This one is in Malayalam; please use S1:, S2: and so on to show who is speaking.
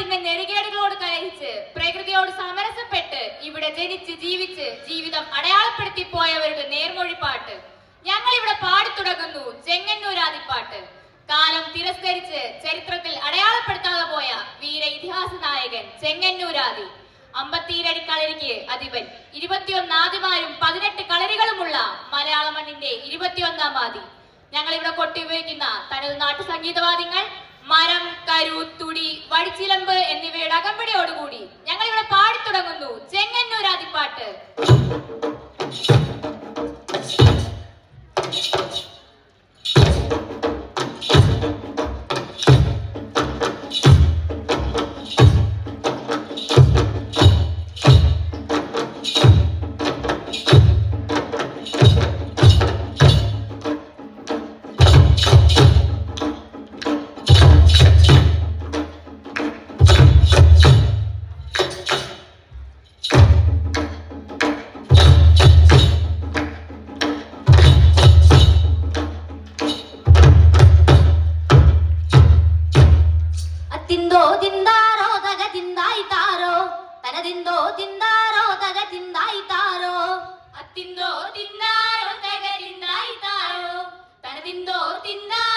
S1: കാലത്തിന്റെ നെറികേടുകളോട് കലഹിച്ച് പ്രകൃതിയോട് സമരസപ്പെട്ട് ഇവിടെ ജനിച്ച് ജീവിച്ച് ജീവിതം അടയാളപ്പെടുത്തി പോയവരുടെ നേർമൊഴിപ്പാട്ട്. ഞങ്ങൾ ഇവിടെ പാടി തുടങ്ങുന്നു ചെങ്ങന്നൂരാതിപ്പാട്ട്. കാലം തിരസ്കരിച്ച് ചരിത്രത്തിൽ അടയാളപ്പെടുത്താതെ പോയ വീര ഇതിഹാസ നായകൻ ചെങ്ങന്നൂരാതി. അമ്പത്തിരടി കളരിക്ക് അധിപൻ. ഇരുപത്തിയൊന്ന് ആദിമാരും പതിനെട്ട് കളരികളുമുള്ള മലയാള മണ്ണിന്റെ ഇരുപത്തിയൊന്നാം ആദി. ഞങ്ങൾ ഇവിടെ കൊട്ടി ഉപയോഗിക്കുന്ന തനത് നാട്ടു സംഗീതവാദികൾ മരം കരു തുടി വടിച്ചിലമ്പ് എന്നിവയുടെ അകമ്പടിയോടുകൂടി ഞങ്ങൾ ഇവിടെ പാടി തുടങ്ങുന്നു ചെങ്ങന്നൂരാദിപ്പാട്ട്
S2: ತಿಂದೋ ತಿಂದಾರೋ ತಗ ತಿಂದಾಯ್ತಾರೋ ತನದಿಂದೋ ತಿಂದಾರೋ ತಗ ತಿಂದಾಯ್ತಾರೋ
S1: ಅತ್ತಿಂದೋ ತಿಂದಾರೋ ತಗ ತಿಂದಾಯ್ತಾರೋ ತನದಿಂದೋ ತಿಂದಾರೋ